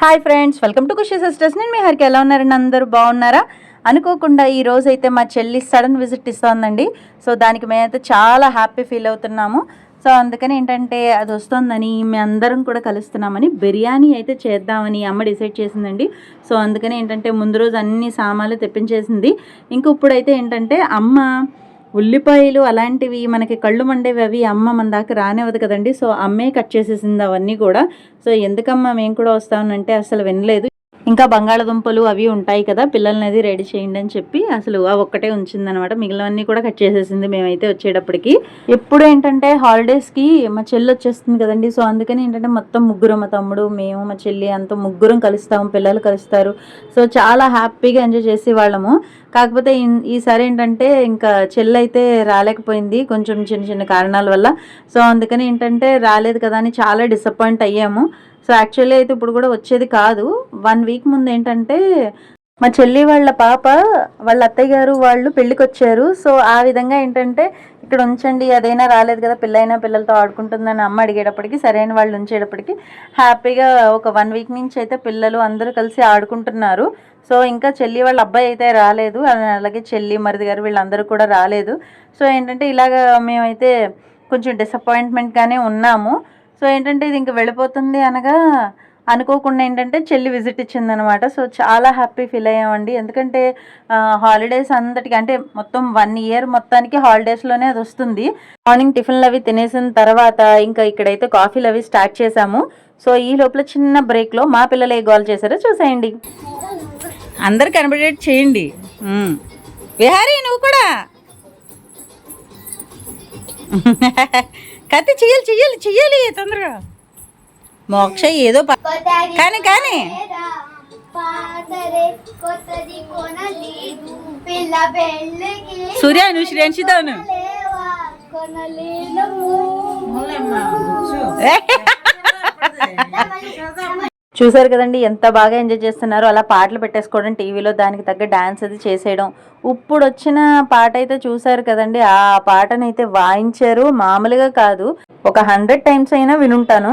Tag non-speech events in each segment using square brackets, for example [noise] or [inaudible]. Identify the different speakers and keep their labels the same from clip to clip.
Speaker 1: Hi friends welcome to Khushi sisters నేను మీ హరికి ఎలా ఉన్నారండి? అందరూ బాగున్నారా? అనుకోకుండా ఈ రోజు అయితే మా చెల్లి సడన్ విజిట్ ఇస్తోందండి. సో దానికి మేమైతే చాలా హ్యాపీ ఫీల్ అవుతున్నాము. సో అందుకని ఏంటంటే అది వస్తుందని మేము అందరం కూడా కలుస్తున్నామని బిర్యానీ అయితే చేద్దామని అమ్మ డిసైడ్ చేసిందండి. సో అందుకని ఏంటంటే ముందు రోజు అన్ని సామాన్లు తెప్పించేసింది. ఇంక ఇప్పుడైతే ఏంటంటే అమ్మ ఉల్లిపాయలు అలాంటివి మనకి కళ్ళు మండేవి అవి అమ్మ మన దాకా రానివ్వదు కదండి. సో అమ్మే కట్ చేసేసింది అవన్నీ కూడా. సో ఎందుకమ్మా మేము కూడా వస్తామనంటే అసలు వినలేదు. ఇంకా బంగాళదుంపలు అవి ఉంటాయి కదా పిల్లల్ని అది రెడీ చేయండి అని చెప్పి అసలు ఆ ఒక్కటే ఉంచిందనమాట మిగిలినవన్నీ కూడా కట్ చేసేసింది మేమైతే వచ్చేటప్పటికి. ఎప్పుడు ఏంటంటే హాలిడేస్కి మా చెల్లి వచ్చేస్తుంది కదండి. సో అందుకని ఏంటంటే మొత్తం ముగ్గురు మా తమ్ముడు మేము మా చెల్లి అంతా ముగ్గురం కలుస్తాము పిల్లలు కలుస్తారు. సో చాలా హ్యాపీగా ఎంజాయ్ చేసి వాళ్ళము కాకపోతే ఈసారి ఏంటంటే ఇంకా చెల్లి అయితే రాలేకపోయింది కొంచెం చిన్న చిన్న కారణాల వల్ల. సో అందుకని ఏంటంటే రాలేదు కదా అని చాలా డిసప్పాయింట్ అయ్యాము. సో యాక్చువల్లీ అయితే ఇప్పుడు కూడా వచ్చేది కాదు. వన్ వీక్ ముందు ఏంటంటే మా చెల్లి వాళ్ళ పాప వాళ్ళ అత్తయ్య గారు వాళ్ళు పెళ్ళికి వచ్చారు సో ఆ విధంగా ఏంటంటే ఇక్కడ ఉంచండి అదైనా రాలేదు కదా పిల్లైనా పిల్లలతో ఆడుకుంటుందని అమ్మ అడిగేటప్పటికి సరైన వాళ్ళు ఉంచేటప్పటికి హ్యాపీగా ఒక వన్ వీక్ నుంచి అయితే పిల్లలు అందరూ కలిసి ఆడుకుంటున్నారు. సో ఇంకా చెల్లి వాళ్ళ అబ్బాయి అయితే రాలేదు. అలాగే చెల్లి మరిది గారు వీళ్ళందరూ కూడా రాలేదు. సో ఏంటంటే ఇలాగ మేమైతే కొంచెం డిసప్పాయింట్మెంట్గానే ఉన్నాము. సో ఏంటంటే ఇది ఇంక వెళ్ళిపోతుంది అనగా అనుకోకుండా ఏంటంటే చెల్లి విజిట్ ఇచ్చిందనమాట. సో చాలా హ్యాపీ ఫీల్ అయ్యామండి. ఎందుకంటే హాలిడేస్ అంతటికి అంటే మొత్తం వన్ ఇయర్ మొత్తానికి హాలిడేస్లోనే అది వస్తుంది. మార్నింగ్ టిఫిన్లు అవి తినేసిన తర్వాత ఇంకా ఇక్కడైతే కాఫీలు అవి స్టార్ట్ చేసాము సో ఈ లోపల చిన్న బ్రేక్లో మా పిల్లలు ఏ గోల్ చేశారో చూసేయండి. అందరు కనబడేట్ చేయండి. విహారీ నువ్వు కూడా? [laughs] కత్తి చెయ్యాలి చెయ్యాలి చెయ్యాలి తొందరగా. మోక్ష ఏదో కానీ కానీ. సూర్య నువ్వు శ్రేణితాను చూసారు కదండి ఎంత బాగా ఎంజాయ్ చేస్తున్నారో. అలా పాటలు పెట్టేసుకోవడం టీవీలో దానికి తగ్గ డాన్స్ అది చేసేయడం. ఇప్పుడు వచ్చిన పాట అయితే చూసారు కదండి. ఆ పాటనైతే వాయించారు. మామూలుగా కాదు. ఒక హండ్రెడ్ టైమ్స్ అయినా వినుంటాను.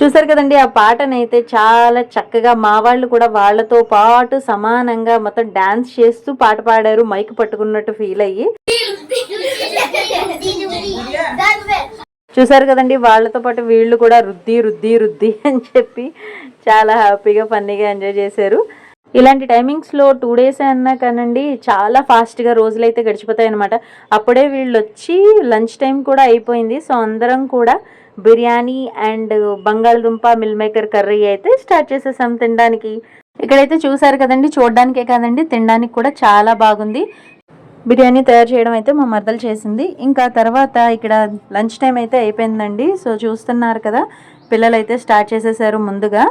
Speaker 1: చూసారు కదండి ఆ పాటనైతే చాలా చక్కగా మా వాళ్ళు కూడా వాళ్ళతో పాటు సమానంగా మొత్తం డాన్స్ చేస్తూ పాట పాడారు మైక్ పట్టుకున్నట్టు ఫీల్ అయ్యి. చూసారు కదండి వాళ్ళతో పాటు వీళ్ళు కూడా రుద్ది రుద్ది రుద్ది అని చెప్పి చాలా హ్యాపీగా ఫన్నీగా ఎంజాయ్ చేశారు. ఇలాంటి టైమింగ్స్లో టూ డేస్ అన్నా కానండి చాలా ఫాస్ట్గా రోజులైతే గడిచిపోతాయి అనమాట అప్పుడే వీళ్ళు వచ్చి లంచ్ టైం కూడా అయిపోయింది సో అందరం కూడా బిర్యానీ అండ్ బంగాళదుంప మిల్ మేకర్ కర్రీ అయితే స్టార్ట్ చేసేసాం తినడానికి. ఇక్కడైతే చూసారు కదండి చూడడానికే కాదండి తినడానికి కూడా చాలా బాగుంది. బిర్యానీ తయారు చేయడం అయితే మా మరదలు చేసింది. ఇంకా తర్వాత ఇక్కడ లంచ్ టైం అయితే అయిపోయిందండి. సో చూస్తున్నారు కదా పిల్లలు అయితే స్టార్ట్ చేసేసారు ముందుగా.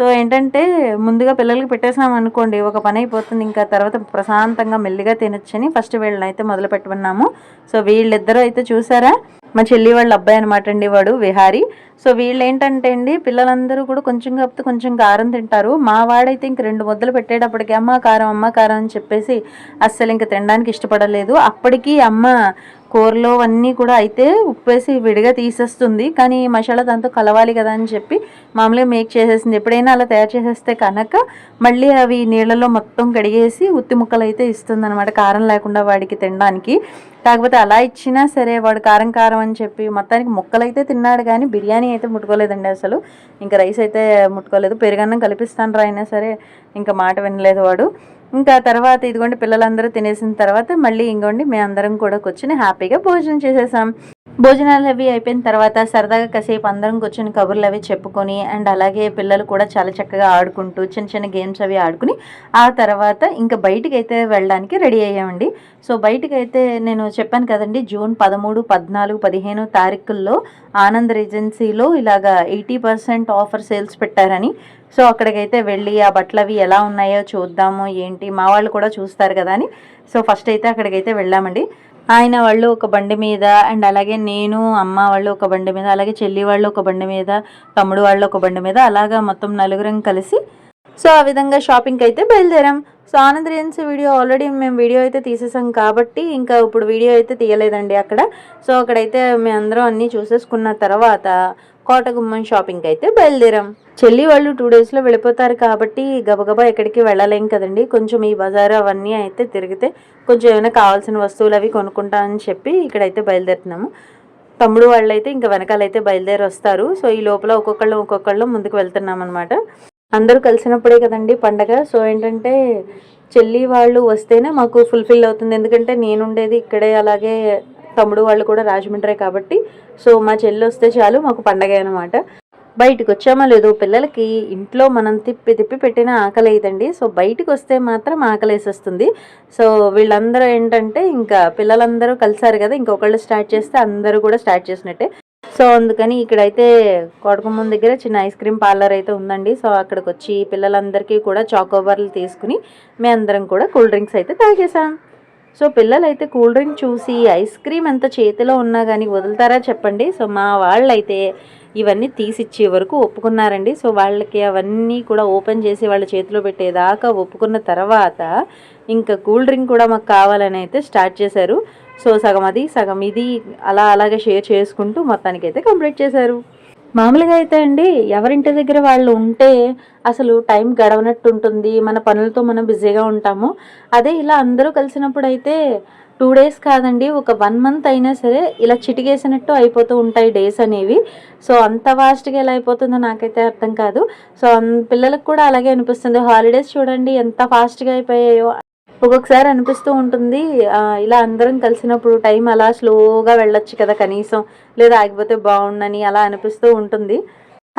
Speaker 1: సో ఏంటంటే ముందుగా పిల్లలకి పెట్టేసాం అనుకోండి ఒక పని అయిపోతుంది ఇంకా తర్వాత ప్రశాంతంగా మెల్లిగా తినొచ్చని ఫస్ట్ వీళ్ళని అయితే మొదలు పెట్టుకున్నాము సో వీళ్ళిద్దరూ అయితే చూసారా? మా చెల్లి వాళ్ళ అబ్బాయి అనమాట అండి వాడు విహారీ. సో వీళ్ళు ఏంటంటే అండి పిల్లలందరూ కూడా కొంచెం కాకపోతే కొంచెం కారం తింటారు. మా వాడైతే ఇంక రెండు ముద్దలు పెట్టేటప్పటికి అమ్మ కారం అమ్మ కారం అని చెప్పేసి అస్సలు ఇంక తినడానికి ఇష్టపడలేదు. అప్పటికి అమ్మ కూరలో అన్నీ కూడా అయితే ఉప్పేసి విడిగా తీసేస్తుంది. కానీ మసాలా దాంతో కలవాలి కదా అని చెప్పి మామూలుగా మేక్ చేసేసింది. ఎప్పుడైనా అలా తయారు చేసేస్తే కనుక మళ్ళీ అవి నీళ్ళలో మొత్తం కడిగేసి ఉత్తి ముక్కలు అయితే ఇస్తుంది అనమాట కారం లేకుండా వాడికి తినడానికి. కాకపోతే అలా ఇచ్చినా సరే వాడు కారం కారం అని చెప్పి మొత్తానికి ముక్కలు అయితే తిన్నాడు కానీ బిర్యానీ అయితే ముట్టుకోలేదండి అసలు. ఇంకా రైస్ అయితే ముట్టుకోలేదు. పెరుగన్నం కలిపిస్తాను రా అయినా సరే. ఇంకా మాట వినలేదు వాడు. ఇంకా తర్వాత ఇదిగోండి పిల్లలందరూ తినేసిన తర్వాత మళ్ళీ ఇంకోండి మేము అందరం కూడా కూర్చుని హ్యాపీగా భోజనం చేసేసాం. భోజనాలు అవి అయిపోయిన తర్వాత సరదాగా కాసేపు అందరం కూర్చొని కబుర్లు అవి చెప్పుకొని అండ్ అలాగే పిల్లలు కూడా చాలా చక్కగా ఆడుకుంటూ చిన్న చిన్న గేమ్స్ అవి ఆడుకుని ఆ తర్వాత ఇంకా బయటికి అయితే వెళ్ళడానికి రెడీ అయ్యామండి. సో బయటికి అయితే నేను చెప్పాను కదండి జూన్ పదమూడు పద్నాలుగు పదిహేను తారీఖుల్లో ఆనంద్ రెజెన్సీలో ఇలాగా ఎయిటీ పర్సెంట్ ఆఫర్ సేల్స్ పెట్టారని. సో అక్కడికైతే వెళ్ళి ఆ బట్టలు అవి ఎలా ఉన్నాయో చూద్దాము ఏంటి మా వాళ్ళు కూడా చూస్తారు కదా అని. సో ఫస్ట్ అయితే అక్కడికైతే వెళ్ళామండి. ఆయన వాళ్ళు ఒక బండి మీద అండ్ అలాగే నేను అమ్మ వాళ్ళు ఒక బండి మీద అలాగే చెల్లి వాళ్ళు ఒక బండి మీద తమ్ముడు వాళ్ళు ఒక బండి మీద అలాగా మొత్తం నలుగురం కలిసి సో ఆ విధంగా షాపింగ్కి అయితే బయలుదేరాం. సో ఆనంద్ రియన్స్ వీడియో ఆల్రెడీ మేము వీడియో అయితే తీసేసాం కాబట్టి ఇంకా ఇప్పుడు వీడియో అయితే తీయలేదండి అక్కడ. సో అక్కడైతే మేము అందరం అన్నీ చూసేసుకున్న తర్వాత కోటగుమ్మం షాపింగ్కి అయితే బయలుదేరాం. చెల్లి వాళ్ళు టూ డేస్లో వెళ్ళిపోతారు కాబట్టి గబగబా ఎక్కడికి వెళ్ళలేం కదండి. కొంచెం ఈ బజారు అవన్నీ అయితే తిరిగితే కొంచెం ఏమైనా కావాల్సిన వస్తువులు అవి కొనుక్కుంటా అని చెప్పి ఇక్కడైతే బయలుదేరుతున్నాము. తమ్ముడు వాళ్ళు అయితే ఇంకా వెనకాలైతే బయలుదేరి వస్తారు. సో ఈ లోపల ఒక్కొక్కళ్ళు ఒక్కొక్కళ్ళు ముందుకు వెళ్తున్నాం అనమాట అందరూ కలిసినప్పుడే కదండి పండగ. సో ఏంటంటే చెల్లి వాళ్ళు వస్తేనే మాకు ఫుల్ఫిల్ అవుతుంది. ఎందుకంటే నేనుండేది ఇక్కడే అలాగే తమ్ముడు వాళ్ళు కూడా రాజమండ్రి కాబట్టి సో మా చెల్లి వస్తే చాలు మాకు పండగ అనమాట బయటకు వచ్చామా లేదో పిల్లలకి ఇంట్లో మనం తిప్పి తిప్పి పెట్టిన ఆకలి సో బయటకు వస్తే మాత్రం ఆకలి సో వీళ్ళందరూ ఏంటంటే ఇంకా పిల్లలందరూ కలిసారు కదా ఇంకొకళ్ళు స్టార్ట్ చేస్తే అందరూ కూడా స్టార్ట్ చేసినట్టే. సో అందుకని ఇక్కడైతే కోటకుమ్మం దగ్గర చిన్న ఐస్ క్రీమ్ పార్లర్ అయితే ఉందండి. సో అక్కడికి వచ్చి పిల్లలందరికీ కూడా చాకోబార్లు తీసుకుని మేము అందరం కూడా కూల్ డ్రింక్స్ అయితే తాగేసాం సో పిల్లలైతే కూల్ డ్రింక్ చూసి ఐస్ క్రీమ్ ఎంత చేతిలో ఉన్నా కానీ వదులుతారా చెప్పండి. సో మా వాళ్ళైతే ఇవన్నీ తీసిచ్చే వరకు ఒప్పుకున్నారండి. సో వాళ్ళకి అవన్నీ కూడా ఓపెన్ చేసి వాళ్ళ చేతిలో పెట్టేదాకా ఒప్పుకున్న తర్వాత ఇంకా కూల్ డ్రింక్ కూడా మాకు కావాలని అయితే స్టార్ట్ చేశారు. సో సగం అది సగం ఇది అలా అలాగే షేర్ చేసుకుంటూ మొత్తానికి అయితే కంప్లీట్ చేశారు. మామూలుగా అయితే అండి ఎవరింటి దగ్గర వాళ్ళు ఉంటే అసలు టైం గడవనట్టు ఉంటుంది మన పనులతో మనం బిజీగా ఉంటాము. అదే ఇలా అందరూ కలిసినప్పుడు అయితే టూ డేస్ కాదండి ఒక వన్ మంత్ అయినా సరే ఇలా చిటికేసినట్టు అయిపోతూ ఉంటాయి డేస్ అనేవి. సో అంత ఫాస్ట్గా ఎలా అయిపోతుందో నాకైతే అర్థం కాదు. సో అన్- పిల్లలకు కూడా అలాగే అనిపిస్తుంది. హాలిడేస్ చూడండి ఎంత ఫాస్ట్గా అయిపోయాయో. ఒక్కొక్కసారి అనిపిస్తూ ఉంటుంది ఇలా అందరం కలిసినప్పుడు టైం అలా స్లోగా వెళ్ళొచ్చు కదా కనీసం లేదా ఆగిపోతే బాగుండని అలా అనిపిస్తూ ఉంటుంది.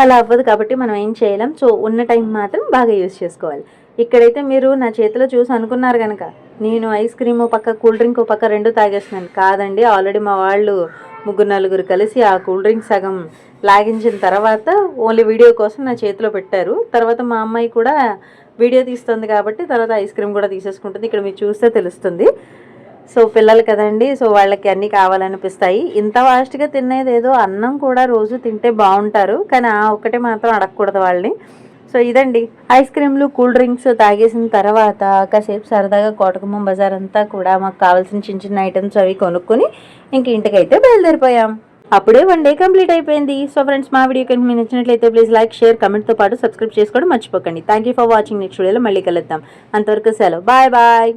Speaker 1: అలా అవ్వదు కాబట్టి మనం ఏం చేయలేం. సో ఉన్న టైం మాత్రం బాగా యూజ్ చేసుకోవాలి. ఇక్కడైతే మీరు నా చేతిలో చూసి అనుకున్నారు కనుక నేను ఐస్ క్రీమ్ పక్క కూల్ డ్రింక్ పక్క రెండు తాగేస్తున్నాను. కాదండి ఆల్రెడీ మా వాళ్ళు ముగ్గురు నలుగురు కలిసి ఆ కూల్ డ్రింక్ సగం లాగించిన తర్వాత ఓన్లీ వీడియో కోసం నా చేతిలో పెట్టారు. తర్వాత మా అమ్మాయి కూడా వీడియో తీస్తుంది కాబట్టి తర్వాత ఐస్ క్రీమ్ కూడా తీసేసుకుంటుంది. ఇక్కడ మీరు చూస్తే తెలుస్తుంది. సో పిల్లలు కదండి సో వాళ్ళకి అన్నీ కావాలనిపిస్తాయి. ఇంత ఫాస్ట్గా తినేది ఏదో అన్నం కూడా రోజు తింటే బాగుంటారు. కానీ ఆ ఒక్కటే మాత్రం అడగకూడదు వాళ్ళని. సో ఇదండి. ఐస్ క్రీమ్లు కూల్ డ్రింక్స్ తాగేసిన తర్వాత కాసేపు సరదాగా కోటకుమ్మం బజార్ అంతా కూడా మాకు కావాల్సిన చిన్న చిన్న ఐటమ్స్ అవి కొనుక్కొని ఇంక ఇంటికైతే బయలుదేరిపోయాం. అప్పుడే వన్ డే కంప్లీట్ అయిపోయింది. సో ఫ్రెండ్స్ మా వీడియో కనుక మీకు నచ్చినట్లయితే ప్లీజ్ లైక్ షేర్ కమెంట్తో పాటు సబ్స్క్రైబ్ చేసుకోవడం మర్చిపోకండి. Thank you for watching next వీడియోలో మళ్ళీ కలుద్దాం. అంతవరకు సెలవు. Bye bye